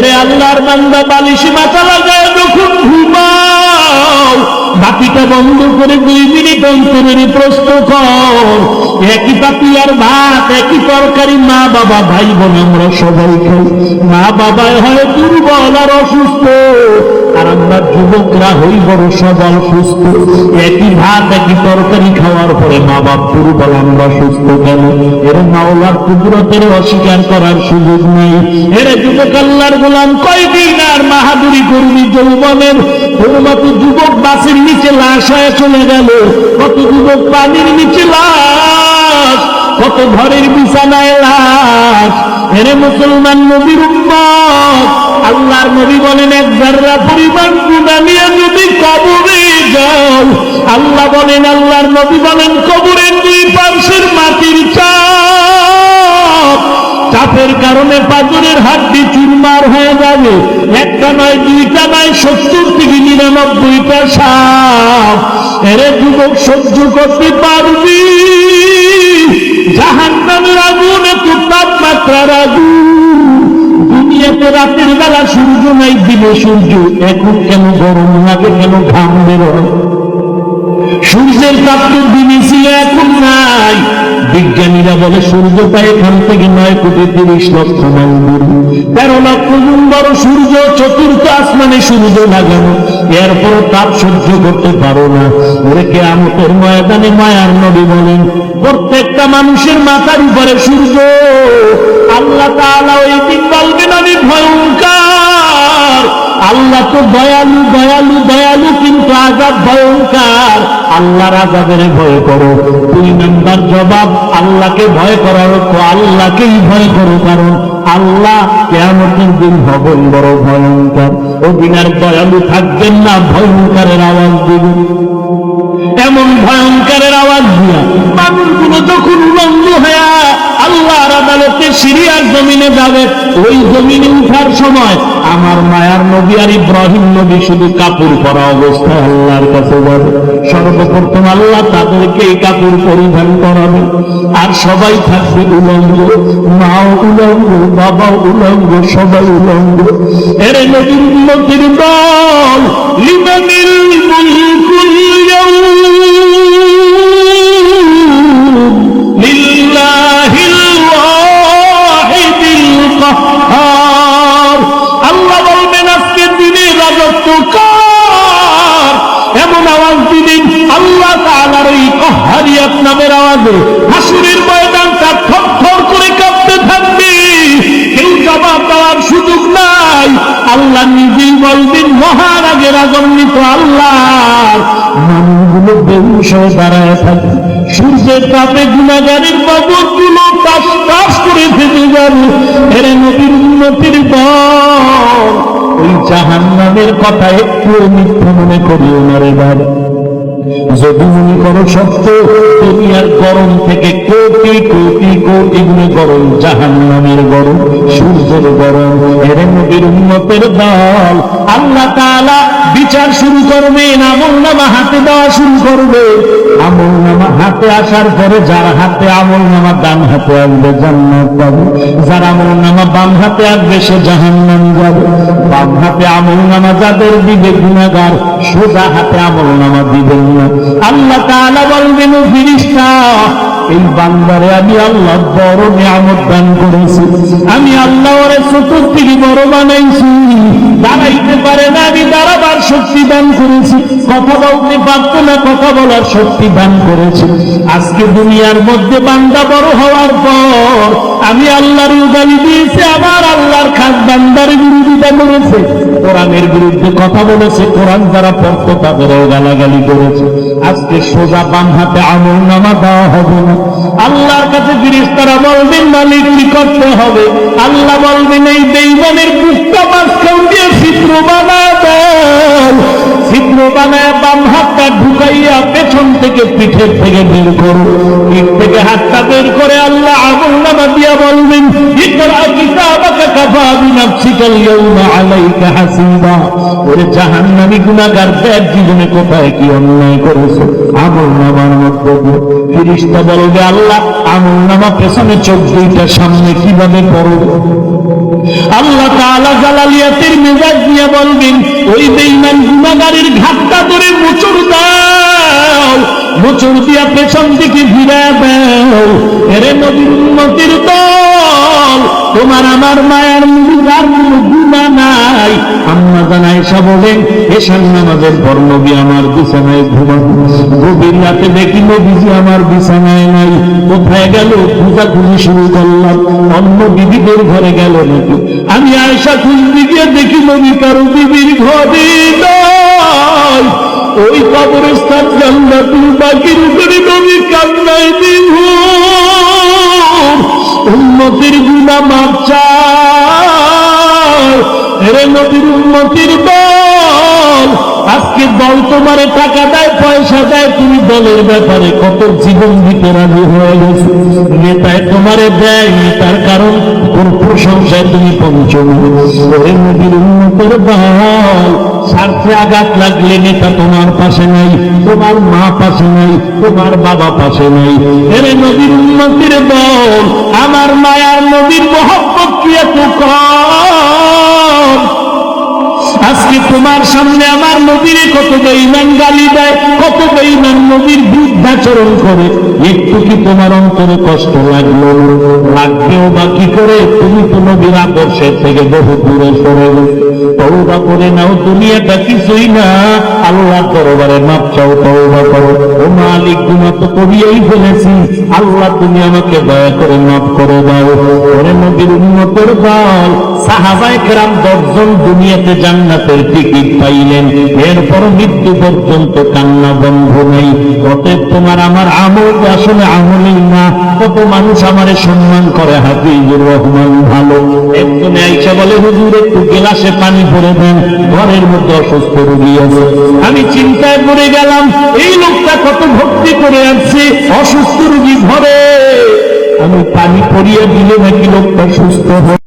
এরে আল্লাহর বান্দা বালিশ মাথা লাগায় যখন ঘুমাও, বাকিটা বন্ধ করে দুই মিনিট অন্তরের প্রশ্ন কর। একই পাপিয়ার ভাত, একই তরকারি মা বাবা, ভাই বোন আমরা সবাই খাই। মা বাবায় হয় দুর্বল আর অসুস্থ। আর আমরা যুবকরা হই বড় সবল সুস্থ। একই ভাত, একই তরকারি খাওয়ার পরে মা বাপ দুর্বল আমরা সুস্থ কেন? এর মাওলার কুদরতের অস্বীকার করার সুযোগ নেই। এর যুবক আল্লাহর গোলাম কয়দিন আর মাহাদুরি করবি যৌবনের? তোর যুবক বাসের নিচে লাশ হয়ে চলে গেল। কত যুবক পানির নিচে লাশ, কত ঘরের বিছানায় লাশ। এরে মুসলমান নবীর উম্মত আল্লাহর নবী বলেন, এক জাররা পরিমাণ গুণা নিয়ে যদি কবরে যাও। আল্লাহ বলেন, আল্লাহর নবী বলেন কবরের দুই পার্শ্বের মাটির চাপ। চাপের কারণে পাথরের হাড্ডি চুরমার হয়ে যাবে। একটা নয়, দুইটা নয়, সত্তর থেকে নিরানব্বইটা সাপ। এরে যুবক, সহ্য করতে পারবি? জাহান নামের আগুন এত তাপমাত্রার আগুন। দুনিয়াতে রাতের বেলা সূর্য নাই, দিনে সূর্য। এখন কেন গরম লাগে কেন ঘাম বেরোয় সূর্যের তাপ তো দিনে ছিল, এখন নাই। বিজ্ঞানীরা বলে সূর্যটা এখান থেকে নয় কোটি তিরিশ লক্ষ মাইল দূর। তেরো লক্ষ গুণ বড় সূর্য, চতুর্থ আসমানে সূর্য লাগানো। এরপর তাপ সহ্য করতে পারো না। ওরে কে আমতের ময়দানে মায়ার নবী বলেন, প্রত্যেকটা মানুষের মাথার উপরে সূর্য। আল্লাহ ওই দিন বলবেন আমি ভয়ঙ্কর। আল্লাহ তো দয়ালু দয়ালু দয়ালু, কিন্তু আজাব ভয়ঙ্কর। আল্লাহর আজাবের ভয় করো। দুই নাম্বার জবাব, আল্লাহকে ভয় করার তো আল্লাহকেই ভয় করো, কারণ আল্লাহ কেমতের দিন হবেন বড় ভয়ঙ্কর। ও দিনের দয়ালু থাকবেন না, ভয়ঙ্করের আওয়াজ দিবেন। সিরিয়ার জমিনে যাবে, ওই জমিনে উঠার সময় আমার মায়ার নবী আর ইব্রাহিম নবী শুধু কাপড় পরা অবস্থায় আল্লাহর কাছে যাবে। সর্বপ্রথম আল্লাহ তাদেরকে এই কাপড় পরিধান করাবে। আর সবাই থাকবে উলঙ্গ, মাও উলঙ্গ বাবা উলঙ্গ, সবাই উলঙ্গ। এর নবীর উন্নতির দল লিমানিল মানুষগুলো দাঁড়ায় থাকে। সূর্যের তাপে গুণাগারের কবরগুলো টাস টাস করে ফেটে যাবে এরে নদীর উন্নতির দল ওই জাহান নামের কথা একটু মিথ্যা মনে করিও না রে বাবা যদি মনে করো সত্য, দুনিয়ার গরম থেকে কোটি কোটি কোটি গুণে গরম জাহান নামের গরম, সূর্যের গরম, এর নবীর উন্নতের দল। আল্লাহ তাআলা বিচার শুরু করবেন, আমল নামা হাতে দেওয়া শুরু করবে। আমল নামা হাতে আসার পরে যার হাতে আমল নামা ডান হাতে আসবে জান্নাত পাবে। যার আমল নামা বাম হাতে আসবে, সে জাহান্নাম যাবে। বাম হাতে আমল নামা যাদের দিবে গুণাগার সোজা হাতে আমল নামা আল্লাহ তাআলা বলবেন ফিরিস্তা এই বান্দারে আমি আল্লাহ বড় নিয়ামত দান করেছি। আমি আল্লাহ ওরে চতুর্দিকে বড় বানাইছি। দাঁড়াইতে পারে না, আমি দাঁড়াবার শক্তি দান করেছি। কথা বলতে পারতো না কথা বলার শক্তি দান করেছি? আজকে দুনিয়ার মধ্যে বান্দা বড় হওয়ার পর আমি আল্লাহর উদালি দিয়েছি আবার আল্লাহর খাস বান্দার বিরোধিতা করেছে। কোরআনের বিরুদ্ধে কথা বলেছে, কোরআন যারা পড়তো তাদেরও গালাগালি করেছে। আজকে সোজা বাম হাতে আমল নামা দেওয়া হবে না। আল্লাহর কাছে ফিরিস্তারা বলবেন, মালিক, কি করতে হবে? আল্লাহ বলবেন, এই দেবনের বানায় বাম হাতটা ঢুকাইয়া পেছন থেকে পিঠের থেকে বের করো পিঠ থেকে হাতটা বের করে আল্লাহ আগুন নামা দিয়া বলবেন সামনে কীভাবে পড়ো? আল্লাহ তাআলা জালালি মেজাজ নিয়ে বলবেন, ওই বেইমান গুণাগারের ঘাটটা ধরে মোচড় দাও, মোচড় দিয়া পেছন দিকে ফিরে দাও। এরে নবীর উন্নতির দল তোমার আমার মায়ের মুদির গুণা নাই। আম্মা জানাই সব বলেন এসান নামাজের পর আমার বিছানায় ঘুমান গভীর রাতে দেখি নবীজি আমার বিছানায় নাই। কোথায় গেল? পূজা খুঁজি শুরু করলাম। অন্য বিবিদের ঘরে গেল নাকি? আমি আয়সা খুঁজতে গিয়ে দেখি নবী কারও বিবির ঘরে ওই কবরস্থান জান্নাতুল বাকির উপরে নবী কান্নাই দিব উন্নতির উন্নতির আজকে দল তোমারে টাকা দেয়, পয়সা দেয়, তুমি দলের ব্যাপারে কত জীবন দিতে রাজি হয়ে নেতায় তোমারে দেয় তার কারণ কোন প্রশংসায় তুমি স্বার্থে আঘাত লাগলে নেতা তোমার পাশে নাই, তোমার মা পাশে নাই, তোমার বাবা পাশে নাই। এরে নবীর উন্নতির আমার মায়ার নবীর মহব্বত আজকে তোমার সামনে আমার নবীরে কত বেইমান গালি দেয় কত বেইমান নবীর বৃদ্ধাচরণ করে। একটু কি তোমার অন্তরে কষ্ট লাগল? লাগবেও বা কি করে? তুমি তো নবীর আদর্শের থেকে বহু দূরে সরে তৌবা করে নাও, দুনিয়াটা কিছুই না। আল্লাহ দরবারে মাপ চাও তৌবা করো। ও মালিক গুণা তো করিয়েই ফেলেছি। আল্লাহ, তুমি আমাকে দয়া করে মাফ করে দাও। ওরে নবীর উন্নতর দল আমার সম্মান করে, হাফিজুর রহমান ভালো। একজন আইসা বলে, হুজুর, একটু গেলাসে পানি ভরে দেন, ঘরের মধ্যে অসুস্থ রোগী আছে। আমি চিন্তায় পড়ে গেলাম, এই লোকটা কত ভক্তি করে আছে অসুস্থ রোগী ঘরে। আমি পানি পরিয়ে দিলে নাকি লোকটা সুস্থ হয়